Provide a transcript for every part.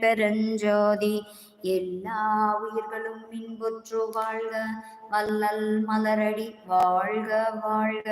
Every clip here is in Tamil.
பெருஞ்சோதி எல்லா உயிர்களும் இன்புற்று வாழ்க. வல்லல் மலரடி வாழ்க வாழ்க.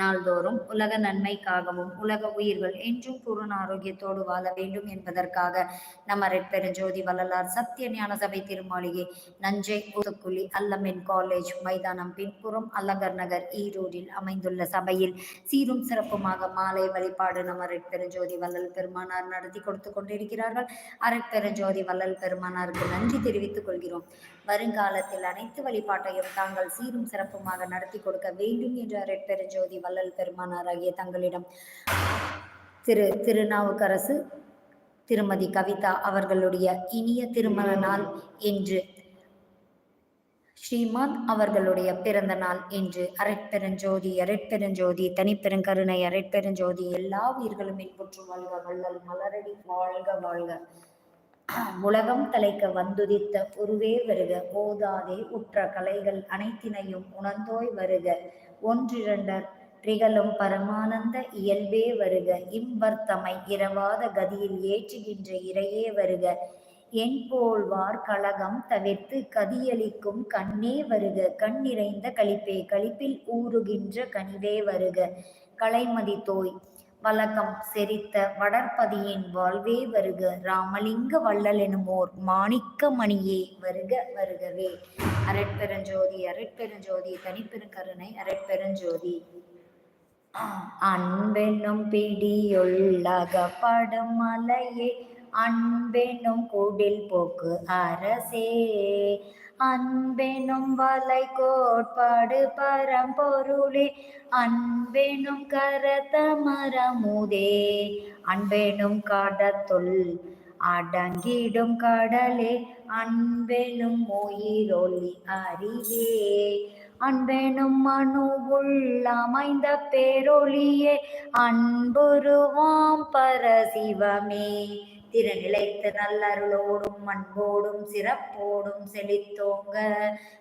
நாள்தோறும் உலக நன்மைக்காகவும் உலக உயிர்கள் என்றும் பூரண ஆரோக்கியத்தோடு வாழ வேண்டும் என்பதற்காக நம்ம பெருஞ்சோதி வள்ளலார் சத்திய ஞான சபை திருமாளிகை நஞ்சை ஊத்துக்குழி அல்லமின் காலேஜ் மைதானம் பின்புறம் அலங்கர் நகர் ஈரோடில் அமைந்துள்ள சபையில் சீரும் சிறப்புமாக மாலை வழிபாடு நம்ம பெருஞ்சோதி வள்ளல் பெருமானார் நடத்தி கொடுத்து கொண்டிருக்கிறார்கள். அரட்பெருஞ்சோதி வள்ளல் பெருமானாருக்கு நன்றி தெரிவித்துக் கொள்கிறோம். வருங்காலத்தில் அனைத்து வழிபாட்டையும் தாங்கள் சீரும் சிறப்புமாக நடத்தி கொடுக்க வேண்டும் என்று அரட்பெருஞ்சோதி வள்ளல் பெருமானார் ஆகிய தங்களிடம். திரு திருநாவுக்கரசு திருமதி கவிதா அவர்களுடைய இனிய திருமண நாள் என்று ஸ்ரீமான் அவர்களுடைய பிறந்த நாள் என்று அரட்பெருஞ்சோதி அரட்பெருஞ்சோதி தனிப்பெருங்கருணை அரட்பெருஞ்சோதி எல்லா உயிர்களும் இன்புற்று வாழ்க வள்ளல் மலரடி வாழ்க வாழ்க. உலகம் தலைக்க வந்துதித்த உருவே வருக ஓதாதே உற்ற கலைகள் அனைத்தினையும் உணர்ந்தோய் வருக. ஒன்றிரண்டர் திகழும் பரமானந்த இயல்பே வருக இம்பர்த்தமை இரவாத கதியில் ஏற்றுகின்ற இறையே வருக. என் போல்வார் கழகம் தவிர்த்து கதியளிக்கும் கண்ணே வருக கண் நிறைந்த கழிப்பே கழிப்பில் ஊறுகின்ற கனிவே வருக. கலைமதி தோய் வழக்கம் செரித்த வடற்பதியின் வாழ்வே வருக. ராமலிங்க வள்ளல் எனுமோர் மாணிக்க மணியே வருக வருகவே. அரட்பெருஞ்சோதி அரட்பெருஞ்சோதி தனிப்பெருங்கருணை அரட்பெருஞ்சோதி. அன்பென்னும் பிடியுள்ளகப்படும் மலையே அன்பெனும் கூடில் போக்கு அரசே. அன்பெனும் வலை கோட்பாடு பரம்பொருளே அன்பெனும் கரத்த மரமுதே அன்பெனும் கடத்துள் அடங்கிடும் கடலே. அன்பெனும் உயிரொளி அறிவே. அன்பெனும் மனு அமைந்த பேரொழியே அன்புருவாம் பரசிவமே. திறநிலைத்து நல்லருளோடும் அன்போடும் சிறப்போடும் செழித்தோங்க.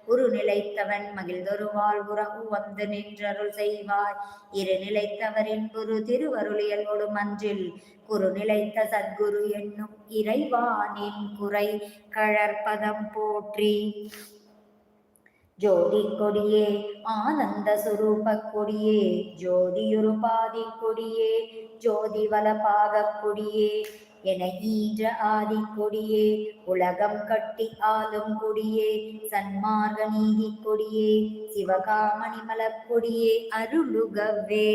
குரு நிலைத்தவன் மகிழ்ந்தொரு வாழ்வுறவு வந்து நின்றருள் செய்வாய். இரு நிலைத்தவரின் குரு திருவருளியலோடும் அன்றில் குரு நிலைத்த சத்குரு என்னும் இறைவானின் குறை கழற்பதம் போற்றி. ஜோதி கொடியே ஆனந்த சுரூப கொடியே ஜோதியுரு பாதி கொடியே ஜோதி வலபாக கொடியே. என ஈன்ற ஆதி கொடியே உலகம் கட்டி ஆளும் கொடியே சன்மார்க நீதி கொடியே சிவகாமணி மலக்கொடியே அருளுகவே.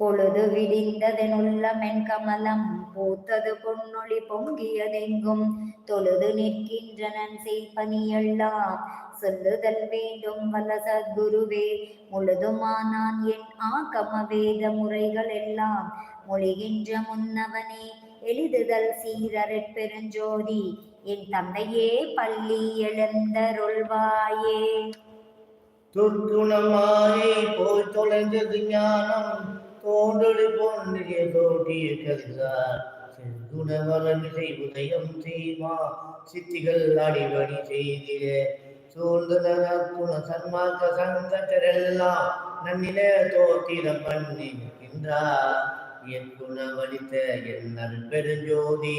பொழுது விடிந்ததெனுள்ள மென்கமலம் பூத்தது பொன்னொழி பொங்கியதெங்கும். தொழுது நிற்கின்றனன் செய்பனியெல்லாம் சொல்லுதல் வேண்டும் வல்ல சத்குருவே. முழுதுமானான் என் ஆகம வேத முறைகள் எல்லாம் மொழிகின்ற முன்னவனே எழுதுதல் சீரற் பெருஞ்சோதி. என் தந்தையே பள்ளி எழுந்தருள்வாயே. துர்க்குணமாயே போய் தொலைந்தது ஞானம். தோன்றொழி போன்றிய தோட்டிய கருதார் செங்குணவரமிசை உதயம் செய்மா சித்திகள் அடிபடி செய்திட சூழ்ந்த குண சன்மார்க்க சங்கத்தரெல்லாம் நன்னில தோத்திரம் பண்ணிருக்கின்றார். என் குணவழித்த என் நற்பெருஞ்சோதி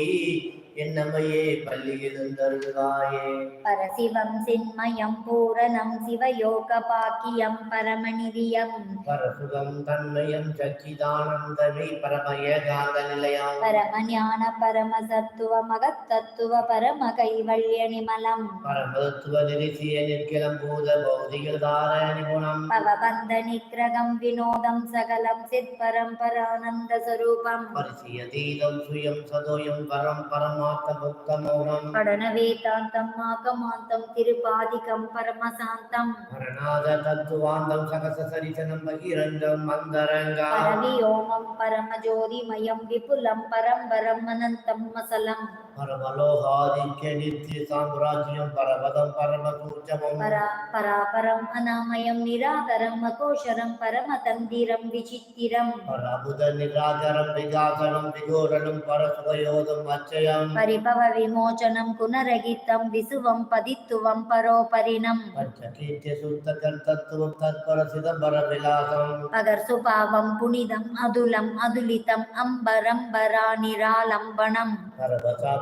என்னமையே பள்ளியிலும் தருவாயே பரசிவம் சின்மயம் பூரணம் சிவயோக பாக்கியம் பரமநிதியம். பரசுகம் தன்மயம் சச்சிதானந்தமே பரமய காந்த நிலையம். பரமஞான பரம சத்துவ மகத்தத்துவ பரம கைவல்ய நிமலம் பரமத்துவ நிரிசிய நிற்கிலம் பூத பௌதிக தார நிபுணம் பவபந்த நிகிரகம் வினோதம் சகலம் சிற்பரம் பரானந்த ஸ்வரூபம் பரிசியதீதம் சுயம் சதோயம் பரம் பரம் மாத்தமுத்தமௌனம் படனவேதாந்தம் மாகமாந்தம் திருபாதிகம் பரமசாந்தம். பரநாத தத்துவாந்தம் சகசரிசனம் பகிரங்கம் மந்தரங்கம் பரவியோமம் பரமஜோதிமயம் விபுலம் பரம்பரம் அனந்தம் மசலம் పరమలోహాదిక్య నిత్య సామ్రాజ్యం పరపదం పరమకూర్చమం పరాపరం అనామయం నిరాకరం అకోశరం పరమతందిరం విచిత్తిరం పరబుద నిరాకరం విగాకరం విఘోరణం పరసువయోధం అచ్చయం పరిభవ విమోచనం కునరగితం విసువం పదిత్తువం పరోపరిణం పంచకీర్త్య సూక్త కర్తత్వం తత్పర సిదంబర విలాసం అగర్సు పావం పునిదం అదులం అదులితం అంబరంబరా నిరాలంబనం పరవసా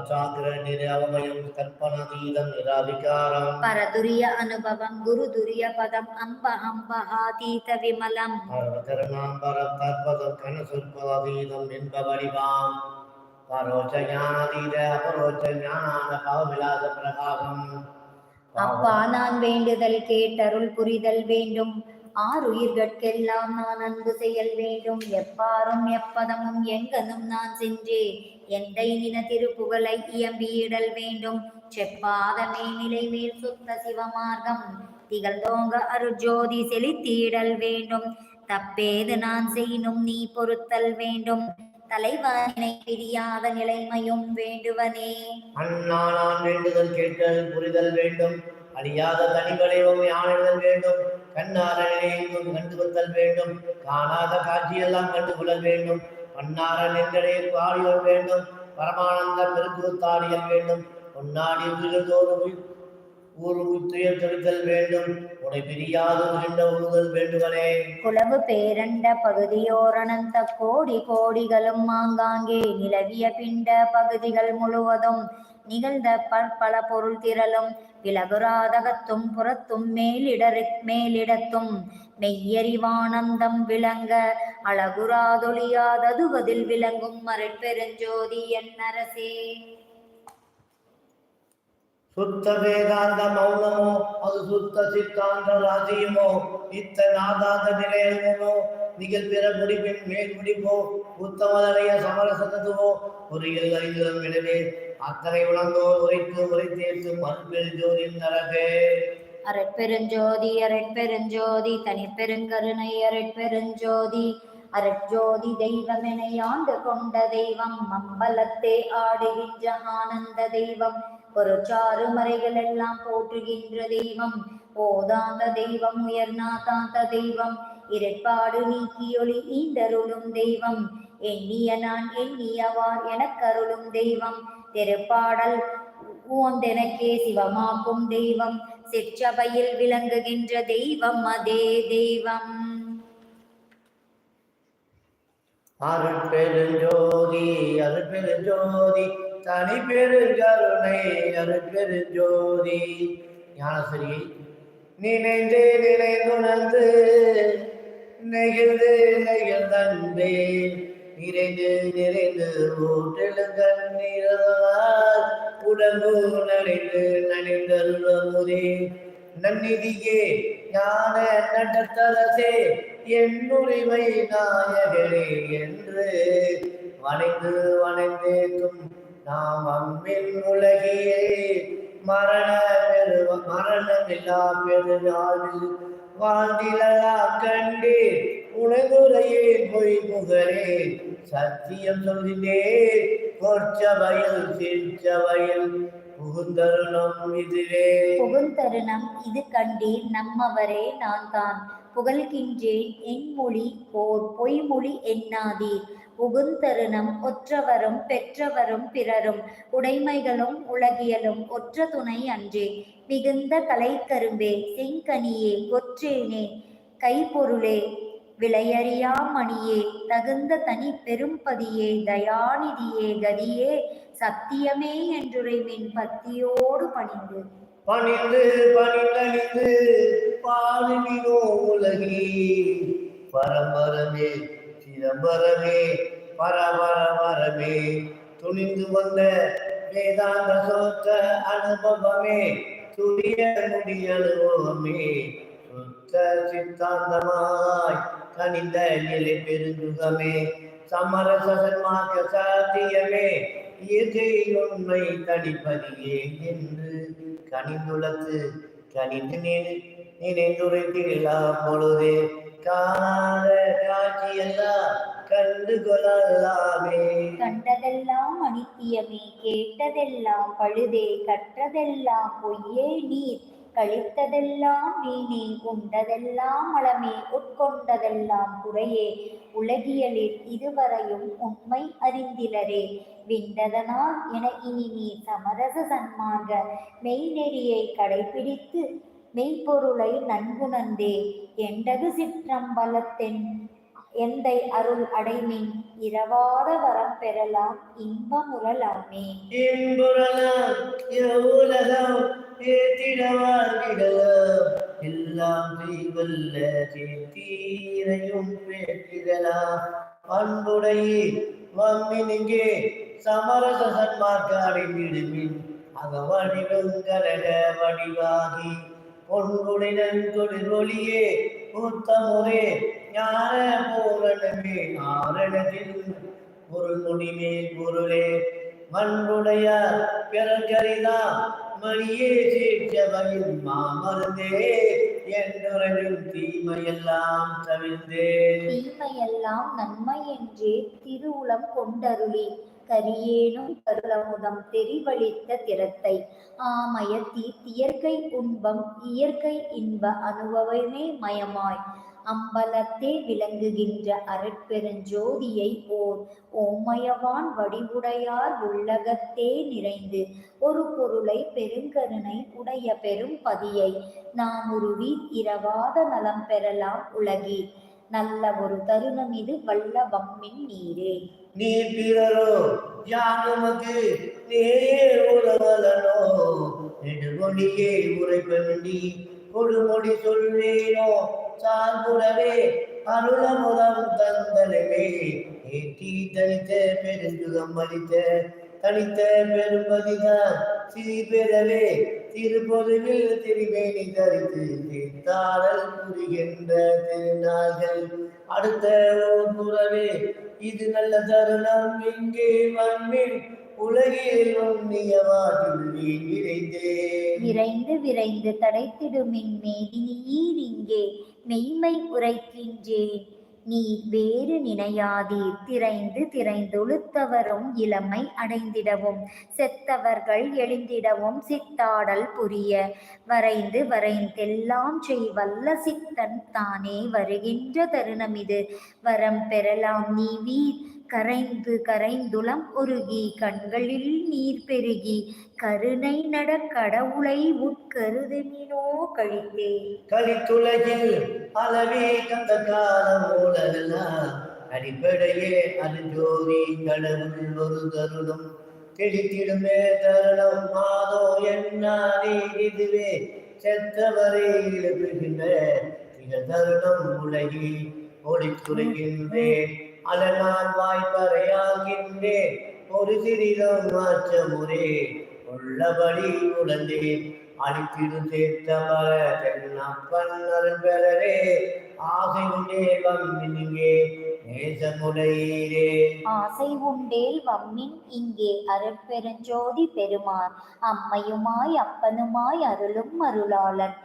அப்பா நான் வேண்டுதல் கேட்டருள் புரிதல் வேண்டும். ஆறுயிர்கட்கெல்லாம் நான் அன்பு செயல் வேண்டும். எப்பாரும் எப்பதமும் எங்கனும் நான் சென்றே எந்தை நின திருப்புகழை இயம்பியிடல் வேண்டும். செப்பாதமே நிலை மேல் சுத்த சிவமார்க்கம். திகழ்ந்தோங்க அருஜோதி செழித்தீடல் வேண்டும். தப்பேது நான் செய்யினும் நீ பொறுத்தல் வேண்டும். தலைவனை பிரியாத நிலைமையும் வேண்டுவனே. அண்ணா நான் வேண்டுதல் கேட்டல் புரிதல் வேண்டும். அழியாத தனிவளைவும் யானிடுதல் வேண்டும். கண்ணார நிலையெங்கும் கண்டு கொத்தல் வேண்டும். காணாத காட்சியெல்லாம் கண்டுகொள்ளல் வேண்டும். பன்னார நெஞ்சடைய பாடியல் வேண்டும். பரமானந்த பெருக்குத்தாடியல் வேண்டும். பொன்னாடி உயிர்தோறு ஒரு துயர் தெளித்தல் வேண்டும். உடை பிரியாது உகின்ற உழுதல் வேண்டுவனே. குளவு பேரண்ட பகுதியோரணந்த கோடி கோடிகளும் ஆங்காங்கே நிலவிய பிண்ட பகுதிகள் முழுவதும் நிகழ்ந்த பற்பல பொருள் திரளும் விலகுராதகத்தும் புறத்தும் மேலிடரு மேலிடத்தும். மெய்யறிவானந்தம் விளங்க அழகுராதொழியாததுவதில் விளங்கும் மறைப்பெருஞ்சோதி என் அரசே சுத்த வேதாந்த மௌனமோ அது சுத்த சித்தாந்த ராஜியமோ இத்த நாதாந்த நிலையமோ நிகழ் பிற முடிப்பின் மேல் முடிப்போ உத்தமதனைய சமரசத்துவோ பொறியில் அறிந்ததும் எனவே அக்கறை உணர்ந்தோர் உரைத்து உரைத்தேற்று மறுபெரு ஜோதியின் நரகே. அரட்பெருஞ்சோதி அரட்பெருஞ்சோதி தனிப்பெருங்கருணை அரட்பெருஞ்சோதி அரட்ஜோதி தெய்வமெனை ஆண்டு கொண்ட தெய்வம் மம்பலத்தே ஆடுகின்ற ஆனந்த தெய்வம். பொருச்சாறு மறைகள் எல்லாம் போற்றுகின்ற தெய்வம். போதாந்த தெய்வம் உயர்நாதாந்த தெய்வம். இரட்பாடு நீக்கியொளி ஈந்தருளும் தெய்வம். எண்ணிய நான் எண்ணியவார் எனக்கருளும் தெய்வம். திருப்பாடல். ஓந்தெனக்கே சிவமாக்கும் தெய்வம் சிற்றபையில் விளங்குகின்ற தெய்வம் அதே தெய்வம். அருட்பெருஞ்சோதி அருட்பெருஞ்சோதி தனி பெருங்கருணை அருட்பெருஞ்சோதி. ஞானசரியை நினைந்து நினைந்துணர்ந்து நெகிழ்ந்து நெகிழ்ந்தன்பே. நிறைந்து நிறைந்து ஊற்றெழுங்கள் நீரால் உடம்பு நனைந்து நனைந்தருளமுதே நன்னிதியே ஞான நடத்தரசே என்னுரிமை நாயகரே என்று வணைந்து வணைந்தேக்கும் நாம் அம்பின் உலகியே. மரண பெரு மரணமில்லா பெருநாளில் வாழ்ந்திலா கண்டே உணவுரையே பொய் புகழே சத்தியம் சொல்லினே பொற்சபையில் சிற்சபையில் புகுந்தருணம் இதுவே. புகுந்தருணம் இது கண்டேன் நம்மவரே நான் தான் புகழ்கின்றேன் என் மொழி ஓர் பொய்மொழி எண்ணாதீர் புகுந்தருணம் ஒற்றவரும் பெற்றவரும் பிறரும். உடைமைகளும் உலகியலும் ஒற்ற துணை அன்றே. மிகுந்த கலைக்கரும்பே செங்கனியே ஒற்றேனே. கைப்பொருளே விலையறியா மணியே தகுந்த தனி பெரும்பதியே தயாநிதியே கதியே சத்தியமே என்றுரைவின் பத்தியோடு பணிந்து. பணிந்து பணிந்தணிந்து பாடுமினோ உலகே. பரம்பரமே சிதம்பரமே பரபரமரமே துணிந்து வந்த வேதாந்த சோத்த அனுபவமே துரிய முடி சுத்த சித்தாந்தமாய் கனிந்த நிலை பெருந்துகமே சமரச சன்மார்க்க சாத்தியமே இயற்கை உண்மை தனிப்பதியே என்று கனிந்துளத்து கனிந்து நினைந்துரைத்திடலாம் பொழுது காணாத காட்சியெல்லாம் கண்டு கொள்ளலாமே. கண்டதெல்லாம் அனித்தியமே கேட்டதெல்லாம் பழுதே கற்றதெல்லாம் பொய்யே நீர். கழித்ததெல்லாம் வீணே உண்டதெல்லாம் அளமே உட்கொண்டதெல்லாம் குறையே. உலகியலில் இதுவரையும் உண்மை அறிந்திலரே. விண்டதனால் என இனி நீ சமரச சன்மார்க்க மெய்நெறியை கடைபிடித்து மெய்ப்பொருளை நன்குணந்தே எண்டகு சிற்றம்பலத்தென் எந்தை அருள் அடைமின் இரவாத வரம் பெறலாம் இன்பமுறலாமே. இன்புறலாம் இவ்வுலகம் ஏத்திடவாழ்கிடலாம் எல்லாம் செய்வல்ல தீரையும் பேட்டிடலாம் அன்புடையே வம்மினிங்கே சமரச சன்மார்க்க அடைந்திடுமின் அகவடிவும் கரக வடிவாகி நன்கொடு ஒளியே உத்தமுரே ஞான பூரணமே ஆரணத்தில் பொருள் முடிமேல் பொருளே மண்புடைய பிறக்கரிதா மணியே சீர்ச்சவையும் மாமருந்தே என்றுரையும் தீமையெல்லாம் தவிர்ந்தே தீமையெல்லாம் நன்மை என்றே திருவுளம் கொண்டருளி. கரியேனும் கருளமுதம் தெரிவழித்த திறத்தை. ஆமயத்தி இயற்கை உண்பம் இயற்கை இன்ப அனுபவமே மயமாய். அம்பலத்தே விளங்குகின்ற அருட்பெருஞ்சோதியை ஓர் ஓமயவான் வடிவுடையார் உள்ளகத்தே நிறைந்து. ஒரு பொருளை பெருங்கருணை உடைய பெரும் பதியை நாம் உருவி இரவாத நலம் பெறலாம் உலகி. நல்ல ஒரு தருணம் இது வல்ல வம்மின் நீரே. நீ பிறரோ யானுமக்கு நேயே உறவலனோ நெடுமொழியே உரைப்பண்டி கொடுமொழி சொல்வேனோ? அருள அருளமுதம் தந்தனவே ஏற்றி தனித்த பெருஞ்சுகம் அளித்த தனித்த பெரும்பதிதான் சிறி பெறவே. திருப்பொருவில் திருமேனி தரித்து தீர்த்தாடல் புரிகின்ற திருநாள்கள். அடுத்த ஓர் புறவே இது நல்ல தருணம். இங்கே வன்மின் உலகில் உன்னியவாட்டில் நீ விரைந்து விரைந்து தடைத்திடுமின் மேதினியீர் இங்கே மெய்மை உரைக்கின்றேன். நீ வேறு நினையாதே. திரைந்து திரைந்தொழுத்தவரும் இளமை அடைந்திடவும். செத்தவர்கள் எழுந்திடவும் சித்தாடல் புரிய. வரைந்து வரைந்தெல்லாம் செய்வல்ல சித்தன் தானே. வருகின்ற தருணம் இது. வரம் பெறலாம் நீ வீர். கரைந்து கரைந்துளம் உருகி கண்களில் நீர் பெருகி கருணை நட கடவுளை உட்கருதுமினோ கழித்தே கலித்துலகில் அளவே கந்த காலம் அடிப்படையே அது ஜோதி கடவுள் ஒரு தருணம் கிடைத்திடுமே தருணம் மாதோ என்னானே இதுவே செத்தவரை எழுப்புகின்ற. தருணம் உலகி ஒளித்துறைகின்றேன் அதனால் வாய்ப்பறையாகின்றேன் ஒரு சிறிதும் மாற்றமுறே உள்ளபடி உடந்தேன் அடித்திடு சேர்த்தவர தென்னப்பன் அருள்பெறரே ஆசை உண்டே இங்கே நேசமுடையீரே. ஆசை உண்டேல் வம்மின் இங்கே அருட்பெருஞ்சோதி பெருமான் அம்மையுமாய் அப்பனுமாய் அருளும் அருளாளன்.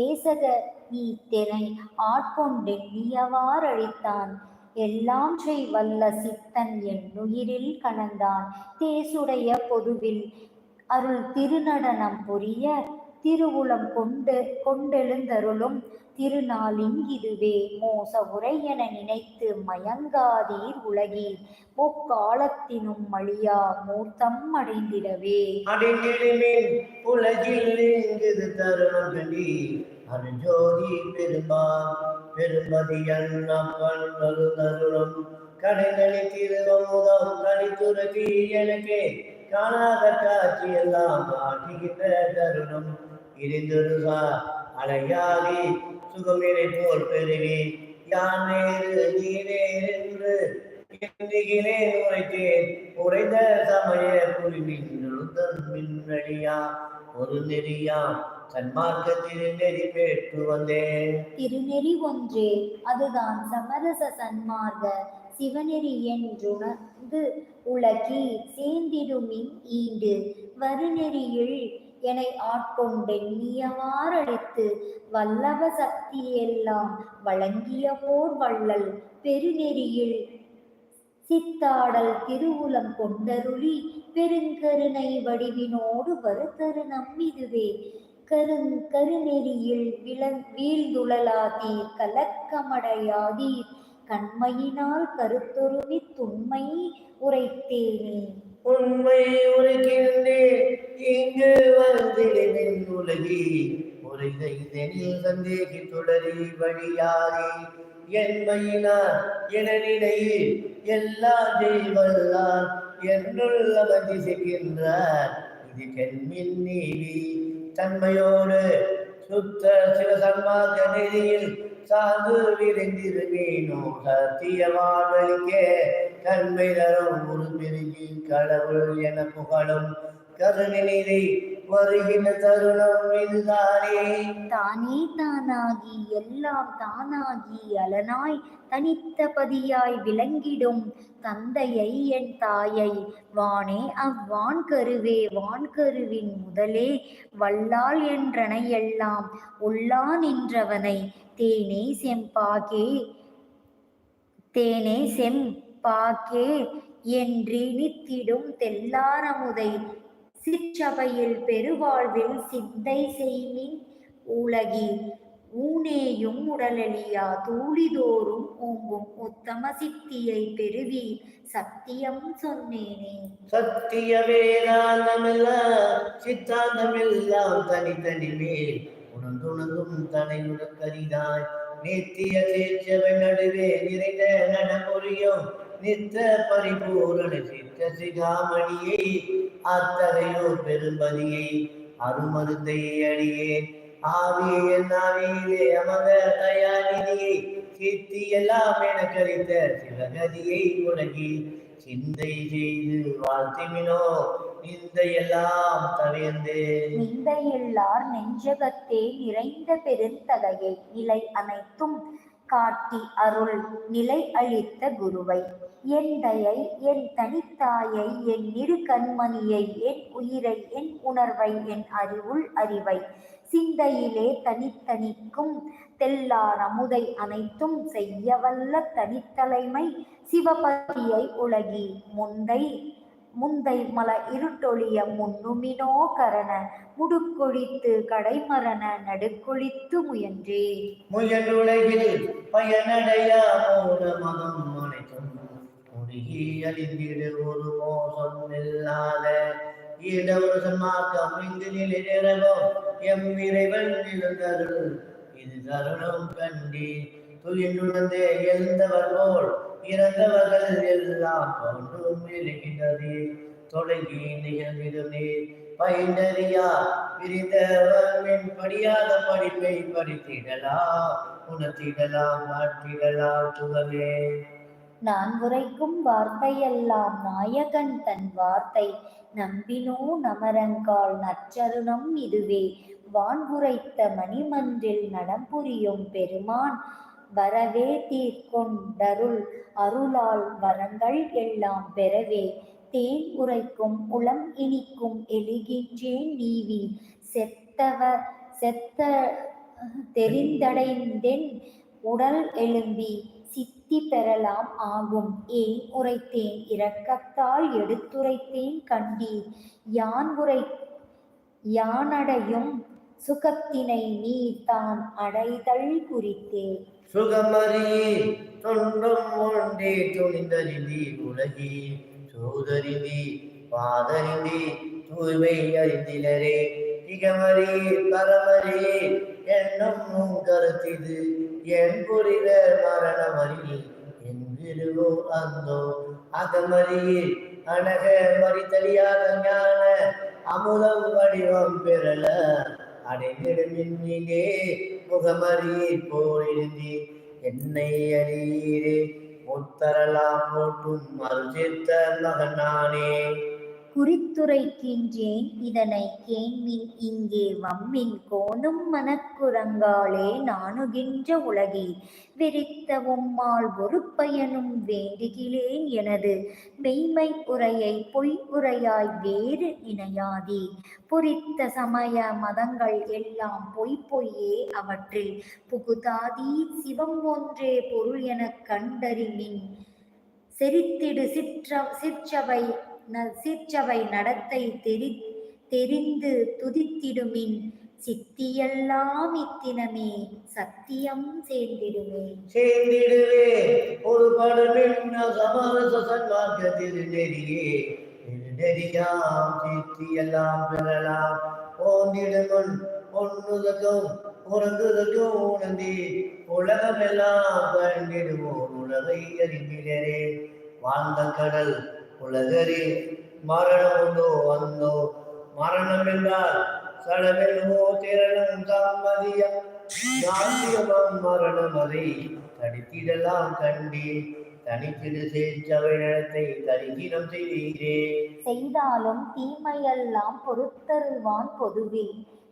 ஏசக நீ திரை ஆட்கொண்டு ஆட்கொண்டெண்ணியவாறழித்தான் எல்லாம் செய் வல்ல சித்தன் என் உயிரில் கணந்தான் தேசுடைய பொதுவில் அருள் திருநடனம் புரிய திருவுளம் கொண்டு கொண்டெழுந்தருளும் திருநாளின் இதுவே. மோச உரை என நினைத்து மயங்காதீர் உலகில். முக்காலத்தினும் மழியா மூர்த்தம் அடைந்திடவே. உலகில் அருஜோதி பெருமான். பெருமதி அண்ணப்பன் வரு தருணம் கடைகளி திருவமுதம் கணித்துறக்கி எனக்கே காணாத காட்சி எல்லாம் காட்டுகின்ற தருணம் இருந்தொருசா அலையாதி சுகமினை போல் பெருவி யான் நேரு நீரே என்று எண்ணுகிறேன் உரைத்தேன். உரைந்த சமய குழுவின் நிறுத்தன் மின்னடியா ஒரு நெறியா சன்மார்க்கத்தில் நெறி பெற்று வந்தேன். திருநெறி ஒன்றே அதுதான் சமரச சன்மார்க்க. சிவநெறி என்றுணர்ந்து உலகி சேர்ந்திடுமின் ஈண்டு. வருநெறியில் என்னை ஆட்கொண்டெண்ணியவாறளித்து வல்லவ சக்தியெல்லாம் வழங்கிய போர் வள்ளல் பெருநெறியில். சித்தாடல் திருவுலம் கொண்டருளி பெருங்கருணை வடிவினோடு வருத்தருணம் இதுவே கரும் கருநெறியில் விள வீழ்ந்துழலாதீர். கலக்கமடையாதீர். கண்மையினால் கருத்தொருமி துண்மை உரைத்தேனே. உண்மை உரைக்கின்றேன் இங்கு வந்திடுவேன் உலகி. உரை செய்தனில் சந்தேகி தொடரி வழியாரே என்மையினார் என நினையே எல்லா தெய்வல்லார் என்னுள்ள மதிசுகின்றார் இது கண்மின் நீவி தன்மையோடு சுத்த சிவசன்மார்க்க நெறியில் சாது விரைந்திருவேனோ சத்திய வாழ்வழிக்க தன்மை தரும் உருமெருகி கடவுள் என புகழும் கருணை கருணினை வருகின்ற தருணம் இதுதானே. தானே தானாகி எல்லாம் தானாகி அலனாய் தனித்த பதியாய் விளங்கிடும் தந்தையை என் தாயை. வானே அவ்வான் கருவே வான் கருவின் முதலே வல்லால் என்றனையெல்லாம் உள்ளா நின்றவனை. தேனே செம்பாகே தேனே செம்பாகே என்று நித்திடும் தெல்லாரமுதை சிற்றவையில் பெருவாழ்வில் சித்தை செய்மின் உலகி ஊனேயும் உடலழியா தூளிதோறும் ஓங்கும் உத்தம சித்தியை பெறுவி. சத்தியம் சொன்னேனே. சத்திய வேதாந்தமெல்லாம் சித்தாந்தமெல்லாம் தனித்தனி மேல் உணர்ந்துணர்ந்தும் தனையுடன் கரிதாய் நித்திய சேச்சவை நடுவே நிறைந்த நடமுறையும் நித்த பரிபூரண சித்த சிகாமணியை அத்தகையோர் பெரும்பதியை அருமருத்தை அடியே. ஆவியை என் ஆவியிலே அமர தயாநிதியை சித்தி எல்லாம் எனக்கு அளித்த சிவகதியை உலகி சிந்தை செய்து வாழ்த்திமினோ. இந்த எல்லாம் தவிர்ந்து நிந்தையில்லார் நெஞ்சகத்தே நிறைந்த பெருந்தகையை நிலை அனைத்தும் காட்டி அருள் நிலை அளித்த குருவை. என் தயை என் தனித்தாயை என் இரு கண்மணியை என் உயிரை என் உணர்வை என் அறிவுள் அறிவை. சிந்தையிலே தனித்தனிக்கும் தெல்லார் அமுதை அனைத்தும் செய்யவல்ல தனித்தலைமை சிவபதியை உலகி முந்தை முந்தை மல இருட்டொழிய முன்னுமினோ கரண முடுக்கொழித்து கடைமரண நடுக்கொழித்து முயன்றே முயலுலகில் பயனடையா மூல அனைத்தும் முருகி அழிந்திடு ஒரு மோசம் இல்லாத இங்கு நிலை எம் இறைவன் இது தருணம் கண்டி. துயிலுணர்ந்தே எழுந்தவர் போல் இறந்தவர்கள் எல்லாம் தோன்றும் தொடங்கி நிகழ்ந்திருந்தே பயின்றறியா? பிரிந்தவன் படியாத படிப்பை படித்திடலாம். உணர்த்திடலாம் மாற்றிடலாம் புகழே. நான் உரைக்கும் வார்த்தையெல்லாம் நாயகன் தன் வார்த்தை. நம்பினோ நமரங்கால் நற்றருணம் இதுவே. வான் உரைத்த மணிமன்றில் நடம்புரியும் பெருமான். வரவே தீர்க்கொண்டருள் அருளால் வரங்கள் எல்லாம் பெறவே. தேன் உரைக்கும் உளம் இனிக்கும் எழுகின்றேன் நீவி. செத்தவ செத்த தெரிந்தடைந்தென் உடல் எழும்பி சித்தி பெறலாம் ஆகும். ஏன் உரைத்தேன்? இரக்கத்தால் எடுத்துரைத்தேன் கண்டீர். யான் உரை யானடையும் சுகத்தினை நீ தான் அடைதல் குறித்தே. சுகமறியே தொன்றும் ஒன்றே துணிந்தறிந்தி உலகி. சோதரிந்தி பாதறிந்தி தூய்மை அறிந்திலரே. இகமறி பரமறியே என்னும் கருத்திது. என் புரித மரணமறியில் என்றோ அந்தோ. அகமறியே அனக மறித்தலியாத ஞான அமுதம் வடிவம் பெறல. அடைந்திடுமின்னே முகமறியில் போலிருந்தி. என்னை அறியீரே முத்தரலாம் போட்டும் மறுசித்த மகனானே குறித்துரைக்கின்றேன். இதனை கேண்மின் இங்கே வம்மின் கோணும் மனக்குரங்காலே நாணுகின்ற உலகே. விரித்த உம்மால் ஒரு பயனும் வேண்டுகிலேன் எனது மெய்மை உரையை பொய் உரையாய் வேறு இணையாதே. பொறித்த சமய மதங்கள் எல்லாம் பொய் பொய்யே அவற்றில் புகுதாதி சிவம் ஒன்றே பொருள் எனக் கண்டறிமின். செரித்திடு சிற்ற சிற்றவை ந- நடத்தை தெரி தெரிந்து துதித்திடுமின். சித்தியெல்லாம் இத்தினமே சத்தியம் சேர்ந்திடுமே. சேர்ந்திடுவே ஒரு படமென்ன சமரச சன்மார்க்க திருநெறியே நெறியாம் சித்தியெல்லாம் பெறலாம். போந்திடுமுன் ஒன்றுதற்கும் உறங்குதற்கும் உணர்ந்தி. உலகமெல்லாம் கண்டிடுவோம் உலகை அறிந்திடரே வாழ்ந்த கடல் உலகரே மரணம் உண்டோ வந்தோ மரணம் என்றால் சடமெல்லோ திரளும் தாமதியம் நாட்டியமம் மரணம் அதை தடித்திடலாம் கண்டே தனித்திடு சேர்ச்சவை நடத்தை செய்வீரே செய்தாலும் தீமையெல்லாம் பொறுத்தருள்வான் பொதுவே.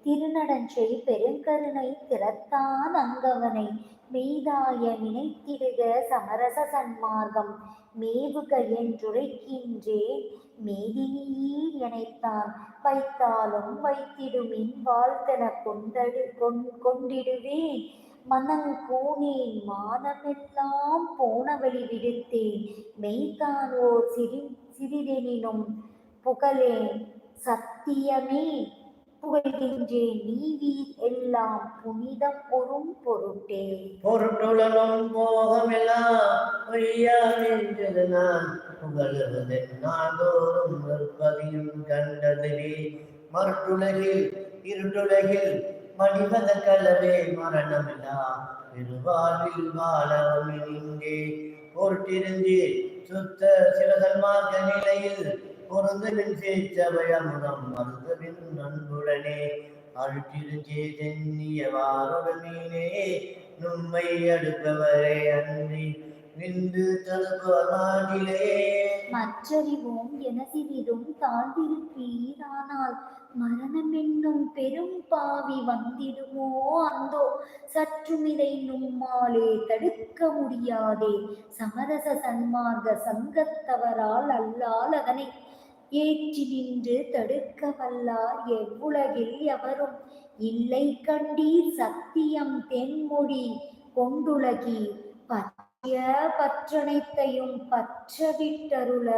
திருநடஞ்செய் பெருங்கருணை திறத்தான் அங்கவனை. மெய்தாய நினைத்திடுக சமரச சன்மார்க்கம். மேவுக என்றுரைக்கின்றேன். மேதினியீர் இணைத்தான் வைத்தாலும் வைத்திடுமின் வாழ்த்தன கொண்டடு கொண் கொண்டிடுவேன். மனங்கூனேன் மானமெல்லாம் போன வழி விடுத்தேன். மெய்தான் ஓர் சிறி சிறிதெனினும் புகழேன். சத்தியமே புகழ்கின்றேன் நீவீர் எல்லாம் புனிதம் பொறும் பொருட்டே. பொருட்டுலகம் போகமெல்லாம் பொய்யா நின்றது நான் புகழுவது. நாள்தோறும் நிற்பதையும் கண்டதுவே மறுட்டுலகில் இருட்டுலகில் மடிவத கலவே மரணமில்லா. பெருவாழ்வில் வாழவும் இங்கே பொருட்டிருந்து சுத்த சிவசன்மார்க்க நிலையில் பொருந்தவின் சேச்சபயமுகம் மருந்தவின் நண்புடனே அழுத்திருந்தே தென்னியவாருடனே நும்மை அடுப்பவரே அன்றி நின்று தடுப்பவனாகிலே. மற்றறிவோம் என சிறிதும் தாழ்ந்திருப்பீர் மரணம் என்னும் பெரும் பாவி வந்திடுமோ அந்தோ? சற்றும் இதை நும்மாலே தடுக்க முடியாதே சமரச சன்மார்க்க சங்கத்தவரால் அல்லால் அதனை ஏற்றி நின்று தடுக்க வல்லார் எவ்வுலகில் எவரும் இல்லை கண்டீர் சத்தியம் தென்மொழி கொண்டுலகி. பற்றிய பற்றனைத்தையும் பற்றவிட்டருள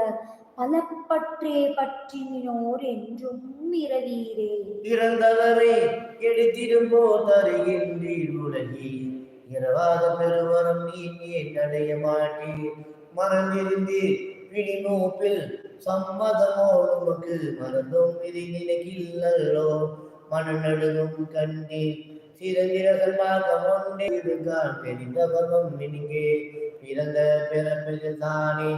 பலப்பற்றே பற்றினோர் என்றும் இரவீரே. இறந்தவரே எடுத்திடும்போ தருகின்றீர் உலகில் இரவாத பெருவரம் நீ ஏன் அடைய மாட்டீர்? மறந்திருந்தீர் பிடிமூப்பில் சம்மதமோ உமக்கு மறந்தும் இது நினைக்கில்லோ மனநடுகும் கண்டீர் சிறந்திர சல்மாக்கம் ஒன்றே இதுகான் தெரிந்த பர்வம் நீங்கே பிறந்த பிறப்பில் தானே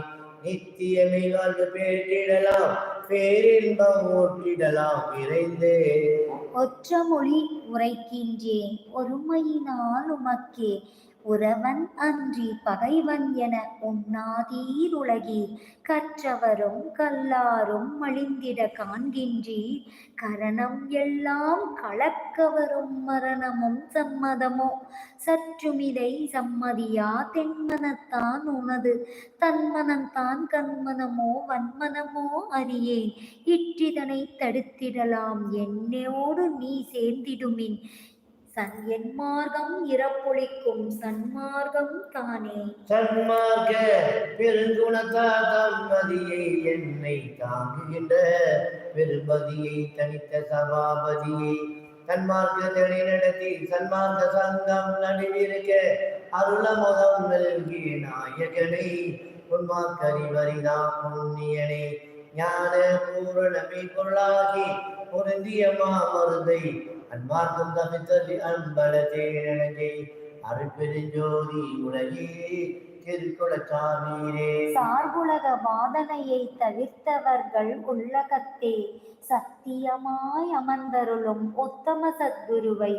நித்தியமே வாழ்ந்து பேட்டிடலாம் பேரின்பம் ஓட்டிடலாம் விரைந்தே ஒற்றமொழி உரைக்கின்றேன். ஒருமையினால் உமக்கே உறவன் அன்றி பகைவன் என உண்ணாதீர் கற்றவரும் கல்லாரும் மலிந்திட காண்கின்றீர். கரணம் எல்லாம் கலக்கவரும் மரணமும் சம்மதமோ? சற்றுமிதை சம்மதியா? தென்மனத்தான் உனது. தன்மனந்தான் கண்மனமோ? வன்மனமோ அறியேன். இற்றிதனை தடுத்திடலாம். என்னோடு நீ சேர்ந்திடுமின். சன் என் இறப்பொழிக்கும் சன்மார்க்கம் தானே. சன்மார்க்க பெருங்குணத்தா தம்மதியை என்னை தாங்குகின்ற பெருபதியை தனித்த சபாபதியை தன்மார்க்க தனி நடத்தி சன்மார்க்க சங்கம் நடுவிருக்க அருளமுதம் நல்கிய நாயகனை உன்மார்க்கறிவரிதாம் புண்ணியனை ஞான பூரணமே பொருளாகி பொருந்திய மாமருதை அன்மார்க்கம் தவித்தல் அன்பட தேனகை அருட்பெருஞ்சோதி உலகே சார்புலக வாதனையை தவிர்த்தவர்கள் உள்ளகத்தே சத்தியமாய் அமர்ந்தருளும் உத்தம சத்குருவை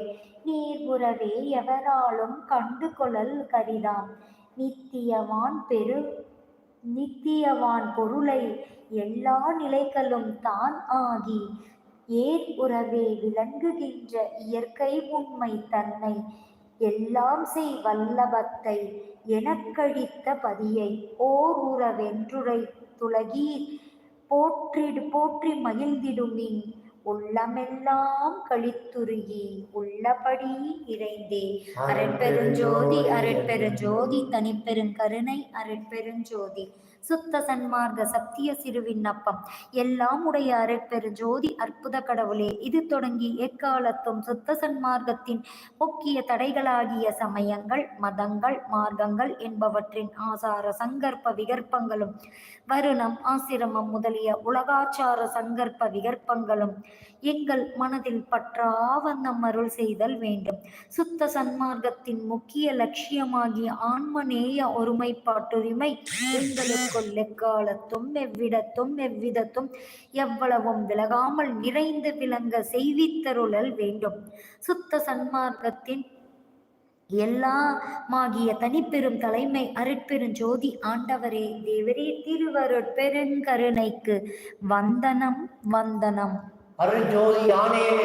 நீர்புறவே எவராலும் கண்டு கொள்ளல் கரிதாம். நித்தியவான் பெரு நித்தியவான் பொருளை எல்லா நிலைகளும் தான் ஆகி ஏர் உறவே விளங்குகின்ற இயற்கை உண்மை தன்னை. எல்லாம் செய் வல்லபத்தை எனக்கழித்த பதியை. ஓர் உறவென்றுரை துலகீர். போற்றிடு போற்றி மகிழ்ந்திடுமின் உள்ளமெல்லாம் கழித்துருகி உள்ளபடி இறைந்தே. அரட்பெருஞ்சோதி. அரட்பெருஞ்சோதி தனிப்பெருங்கருணை அரட்பெருஞ்சோதி. சுத்த சன்மார்க்க சத்திய சிறு விண்ணப்பம் எல்லாம் உடைய அரட்பெருஞ்சோதி அற்புத கடவுளே இது தொடங்கி எக்காலத்தும் சுத்த சன்மார்க்கத்தின் முக்கிய தடைகளாகிய சமயங்கள் மதங்கள் மார்க்கங்கள் என்பவற்றின் ஆசார சங்கற்ப விகற்பங்களும் வருணம் ஆசிரமம் முதலிய உலகாச்சார சங்கற்ப விகற்பங்களும் எங்கள் மனதில் பற்றாவண்ணம் அருள் செய்தல் வேண்டும். சுத்த சன்மார்க்கத்தின் முக்கிய லட்சியமாகிய ஆன்மநேய ஒருமைப்பாட்டுரிமை எங்களுக்குள் எக்காலத்தும் எவ்விடத்தும் எவ்விதத்தும் எவ்வளவும் விலகாமல் நிறைந்து விளங்க செய்வித்தருளல் வேண்டும். சுத்த சன்மார்க்கத்தின் எல்லாமாகிய தனிப்பெரும் தலைமை அருட்பெருஞ்சோதி ஆண்டவரே தேவரே திருவருட்பெருங்கருணைக்கு வந்தனம் வந்தனம். அருள் ஜோதி ஆணையம்